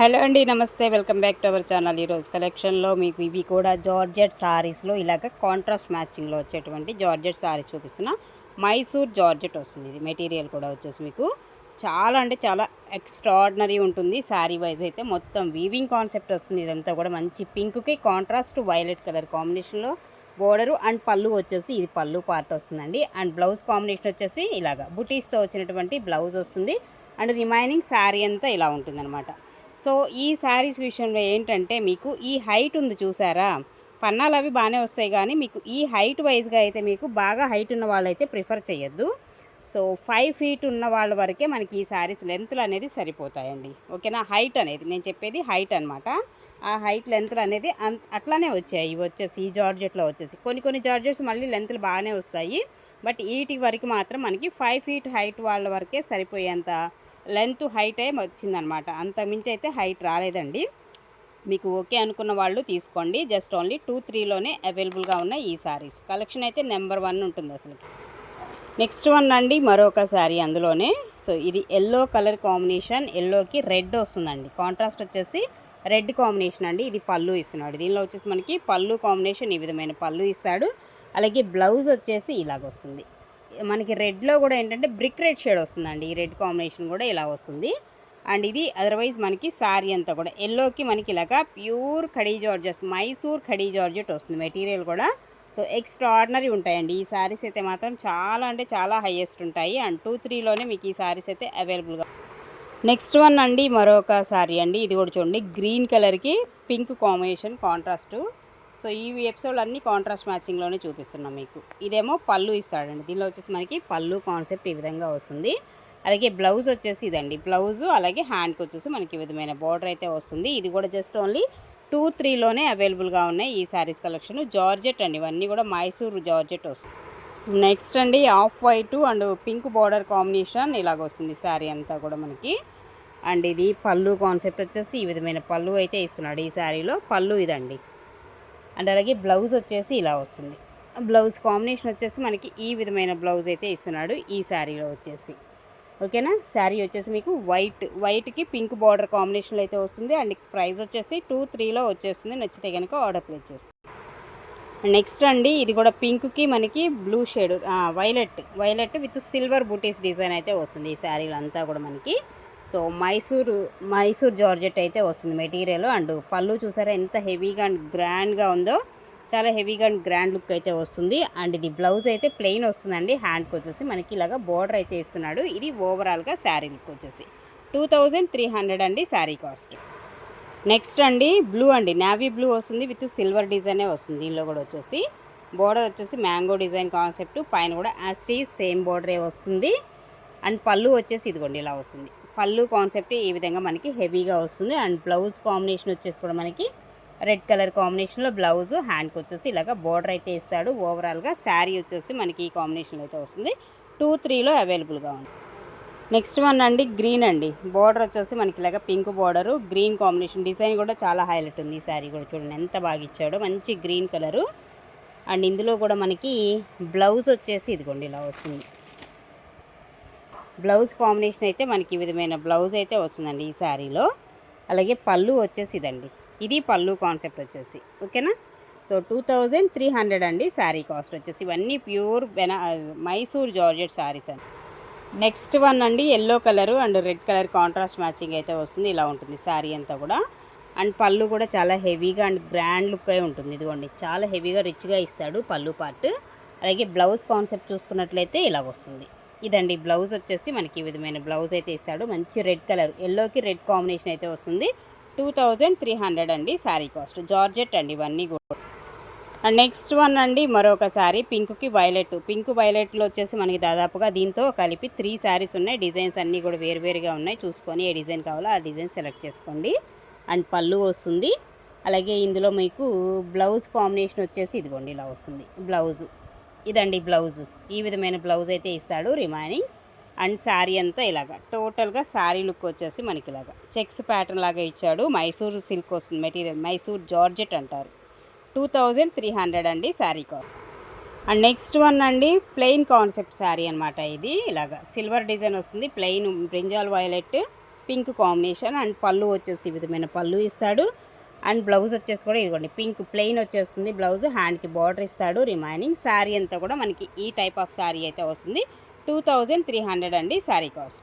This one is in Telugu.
హలో అండి నమస్తే. Welcome back to our channel. ఈరోజు కలెక్షన్లో మీకు ఇవి కూడా జార్జెట్ సారీస్లో ఇలాగ కాంట్రాస్ట్ మ్యాచింగ్లో వచ్చేటువంటి జార్జెట్ సారీస్ చూపిస్తున్నా. మైసూర్ జార్జెట్ వస్తుంది. ఇది మెటీరియల్ కూడా వచ్చేసి మీకు చాలా అంటే చాలా ఎక్స్ట్రాడినరీ ఉంటుంది. శారీ వైజ్ అయితే మొత్తం వీవింగ్ కాన్సెప్ట్ వస్తుంది. ఇదంతా కూడా మంచి పింక్కి కాంట్రాస్ట్ వైలెట్ కలర్ కాంబినేషన్లో బోర్డరు అండ్ పళ్ళు వచ్చేసి ఇది పళ్ళు పార్ట్ వస్తుందండి. అండ్ బ్లౌజ్ కాంబినేషన్ వచ్చేసి ఇలాగా బుటీస్తో వచ్చినటువంటి బ్లౌజ్ వస్తుంది. అండ్ రిమైనింగ్ శారీ అంతా ఇలా ఉంటుందన్నమాట. సో ఈ శారీస్ విషయంలో ఏంటంటే మీకు ఈ హైట్ ఉంది చూసారా? పన్నాలు అవి బాగానే వస్తాయి కానీ మీకు ఈ హైట్ వైజ్గా అయితే మీకు బాగా హైట్ ఉన్న వాళ్ళైతే ప్రిఫర్ చేయొద్దు. సో ఫైవ్ ఫీట్ ఉన్న వాళ్ళ వరకే మనకి ఈ శారీస్ లెంత్లు అనేది సరిపోతాయండి. ఓకేనా? హైట్ అనేది నేను చెప్పేది హైట్ అనమాట ఆ హైట్ లెంత్లు అనేది అంత అట్లానే వచ్చాయి. ఇవి వచ్చేసి ఈ జార్జెట్లో వచ్చేసి కొన్ని కొన్ని జార్జెట్స్ మళ్ళీ లెంత్లు బాగానే వస్తాయి. బట్ వీటి వరకు మాత్రం మనకి ఫైవ్ ఫీట్ హైట్ వాళ్ళ వరకే సరిపోయేంత లెంత్ హైట్ ఏ వచ్చిందనమాట. అంత మించి అయితే హైట్ రాలేదండి. మీకు ఓకే అనుకున్న వాళ్ళు తీసుకోండి. జస్ట్ ఓన్లీ టూ త్రీలోనే అవైలబుల్గా ఉన్న ఈ సారీస్. కలెక్షన్ అయితే నెంబర్ వన్ ఉంటుంది అసలు నెక్స్ట్ వన్ అండి మరొక శారీ అందులోనే. సో ఇది ఎల్లో కలర్ కాంబినేషన్. ఎల్లోకి రెడ్ వస్తుందండి. కాంట్రాస్ట్ వచ్చేసి రెడ్ కాంబినేషన్ అండి. ఇది పళ్ళు ఇస్తున్నాడు. దీనిలో వచ్చేసి మనకి పళ్ళు కాంబినేషన్ ఈ విధమైన పళ్ళు ఇస్తాడు. అలాగే బ్లౌజ్ వచ్చేసి ఇలాగ వస్తుంది. మనకి రెడ్లో కూడా ఏంటంటే బ్రిక్ రెడ్ షేడ్ వస్తుందండి. ఈ రెడ్ కాంబినేషన్ కూడా ఇలా వస్తుంది. అండ్ ఇది అదర్వైజ్ మనకి శారీ అంతా కూడా ఎల్లోకి మనకి ఇలాగా pure khadi georgettes Mysore khadi georgette వస్తుంది మెటీరియల్ కూడా. సో ఎక్స్ట్రాడినరీ ఉంటాయండి. ఈ శారీస్ అయితే మాత్రం చాలా అంటే చాలా హైయెస్ట్ ఉంటాయి. అండ్ టూ త్రీలోనే మీకు ఈ శారీస్ అయితే అవైలబుల్గా నెక్స్ట్ వన్ అండి మరొక శారీ అండి. ఇది కూడా చూడండి గ్రీన్ కలర్కి పింక్ కాంబినేషన్ కాంట్రాస్ట్ సో ఈ ఎపిసోడ్ అన్ని కాంట్రాస్ట్ మ్యాచింగ్లోనే చూపిస్తున్నాం మీకు. ఇదేమో పళ్ళు ఇస్తాడండి. దీనిలో వచ్చేసి మనకి పళ్ళు కాన్సెప్ట్ ఈ విధంగా వస్తుంది. అలాగే బ్లౌజ్ వచ్చేసి ఇదండి. బ్లౌజు అలాగే హ్యాండ్కి వచ్చేసి మనకి ఈ విధమైన బార్డర్ అయితే వస్తుంది. ఇది కూడా జస్ట్ ఓన్లీ టూ త్రీలోనే అవైలబుల్గా ఉన్నాయి ఈ శారీస్ కలెక్షన్ జార్జెట్ అండి. ఇవన్నీ కూడా మైసూరు జార్జెట్ వస్తుంది నెక్స్ట్ అండి off white and pink border combination ఇలాగ వస్తుంది శారీ అంతా కూడా మనకి. అండ్ ఇది పళ్ళు కాన్సెప్ట్ వచ్చేసి ఈ విధమైన పళ్ళు అయితే ఇస్తున్నాడు ఈ శారీలో పళ్ళు ఇదండి. అండ్ అలాగే బ్లౌజ్ వచ్చేసి ఇలా వస్తుంది. బ్లౌజ్ కాంబినేషన్ వచ్చేసి మనకి ఈ విధమైన బ్లౌజ్ అయితే ఇస్తున్నాడు ఈ శారీలో వచ్చేసి. ఓకేనా? శారీ వచ్చేసి మీకు వైట్ వైట్కి పింక్ బార్డర్ కాంబినేషన్లో అయితే వస్తుంది. అండ్ ప్రైస్ వచ్చేసి టూ త్రీలో వచ్చేస్తుంది. నచ్చితే కనుక ఆర్డర్ ప్లేస్ చేస్తుంది నెక్స్ట్ అండి ఇది కూడా పింక్కి మనకి blue shade violet violet with silver buttis design అయితే వస్తుంది ఈ శారీలు అంతా కూడా మనకి. సో మైసూర్ మైసూర్ జార్జెట్ అయితే వస్తుంది మెటీరియల్ అండ్ పళ్ళు చూసారా ఎంత హెవీగా అండ్ గ్రాండ్గా ఉందో చాలా హెవీగా అండ్ గ్రాండ్ లుక్ అయితే వస్తుంది. అండ్ ఇది బ్లౌజ్ అయితే ప్లెయిన్ వస్తుందండి. హ్యాండ్కి వచ్చేసి మనకి ఇలాగా బోర్డర్ అయితే ఇస్తున్నాడు. ఇది ఓవరాల్గా శారీ లుక్ వచ్చేసి టూ థౌజండ్ త్రీ హండ్రెడ్ అండి శారీ కాస్ట్. నెక్స్ట్ అండి బ్లూ అండి. నావీ బ్లూ వస్తుంది విత్ సిల్వర్ డిజైనే వస్తుంది. దీనిలో కూడా వచ్చేసి బోర్డర్ వచ్చేసి మ్యాంగో డిజైన్ కాన్సెప్ట్. పైన కూడా యాస్ట్రీ సేమ్ బోర్డరే వస్తుంది. అండ్ పళ్ళు వచ్చేసి ఇదిగోండి ఇలా వస్తుంది. పళ్ళు కాన్సెప్ట్ ఈ విధంగా మనకి హెవీగా వస్తుంది. అండ్ బ్లౌజ్ కాంబినేషన్ వచ్చేసి కూడా మనకి రెడ్ కలర్ కాంబినేషన్లో బ్లౌజ్ హ్యాండ్కి వచ్చేసి ఇలాగ బోర్డర్ అయితే ఇస్తాడు. ఓవరాల్గా శారీ వచ్చేసి మనకి ఈ కాంబినేషన్లో అయితే వస్తుంది. టూ త్రీలో అవైలబుల్గా ఉంది. నెక్స్ట్ వన్ అండి గ్రీన్ అండి. బోర్డర్ వచ్చేసి మనకి ఇలాగ pink border green combination design కూడా చాలా హైలైట్ ఉంది ఈ శారీ కూడా. చూడండి ఎంత బాగా ఇచ్చాడో. మంచి గ్రీన్ కలరు అండ్ ఇందులో కూడా మనకి బ్లౌజ్ వచ్చేసి ఇదిగోండి ఇలా వస్తుంది. బ్లౌజ్ కాంబినేషన్ అయితే మనకి ఈ విధమైన బ్లౌజ్ అయితే వస్తుందండి ఈ శారీలో. అలాగే పళ్ళు వచ్చేసి ఇదండి ఇది పళ్ళు కాన్సెప్ట్ వచ్చేసి. ఓకేనా? So two thousand three hundred అండి శారీ కాస్ట్ వచ్చేసి. ఇవన్నీ ప్యూర్ బెనా మైసూర్ జార్జెట్ శారీస్ అండి. నెక్స్ట్ వన్ అండి yellow colour and red colour contrast matching అయితే వస్తుంది. ఇలా ఉంటుంది శారీ అంతా కూడా. అండ్ పళ్ళు కూడా చాలా హెవీగా అండ్ గ్రాండ్ లుక్ అయి ఉంటుంది. ఇదిగోండి చాలా హెవీగా రిచ్గా ఇస్తాడు పళ్ళు పార్ట్. అలాగే బ్లౌజ్ కాన్సెప్ట్ చూసుకున్నట్లయితే ఇలా వస్తుంది. ఇదండి బ్లౌజ్ వచ్చేసి మనకి ఈ విధమైన బ్లౌజ్ అయితే ఇస్తాడు. మంచి రెడ్ కలర్ ఎల్లోకి రెడ్ కాంబినేషన్ అయితే వస్తుంది. టూ థౌజండ్ త్రీ హండ్రెడ్ అండి శారీ కాస్ట్. జార్జెట్ అండి ఇవన్నీ కూడా. అండ్ నెక్స్ట్ వన్ అండి మరొక శారీ పింక్కి వైలెట్. పింక్ వైలెట్లో వచ్చేసి మనకి దాదాపుగా దీంతో కలిపి త్రీ శారీస్ ఉన్నాయి. డిజైన్స్ అన్నీ కూడా వేరువేరుగా ఉన్నాయి. చూసుకొని ఏ డిజైన్ కావాలో ఆ డిజైన్ సెలెక్ట్ చేసుకోండి. అండ్ పళ్ళు వస్తుంది. అలాగే ఇందులో మీకు బ్లౌజ్ కాంబినేషన్ వచ్చేసి ఇదిగోండి ఇలా వస్తుంది. బ్లౌజు. ఇదండి బ్లౌజు. ఈ విధమైన బ్లౌజ్ అయితే ఇస్తాడు రిమైనింగ్. అండ్ శారీ అంతా ఇలాగా. టోటల్గా శారీ లుక్ వచ్చేసి మనకి ఇలాగా. చెక్స్ ప్యాటర్న్ లాగా ఇచ్చాడు. మైసూర్ సిల్క్ వస్తుంది మెటీరియల్. మైసూర్ జార్జెట్ అంటారు. టూ థౌజండ్ త్రీ హండ్రెడ్ అండి saree cost. And next one అండి ప్లెయిన్ కాన్సెప్ట్ శారీ అనమాట ఇది. ఇలాగా సిల్వర్ డిజైన్ వస్తుంది. Plain brinjal violet pink combination and పళ్ళు వచ్చేసి ఈ విధమైన పళ్ళు ఇస్తాడు. అండ్ బ్లౌజ్ వచ్చేసి కూడా ఇదిగోండి పింక్ ప్లెయిన్ వచ్చేస్తుంది బ్లౌజ్ హ్యాండ్కి బార్డర్ ఇస్తాడు రిమైనింగ్. శారీ అంతా కూడా మనకి ఈ టైప్ ఆఫ్ శారీ అయితే వస్తుంది. టూ థౌజండ్ త్రీ హండ్రెడ్ అండి శారీ కాస్ట్.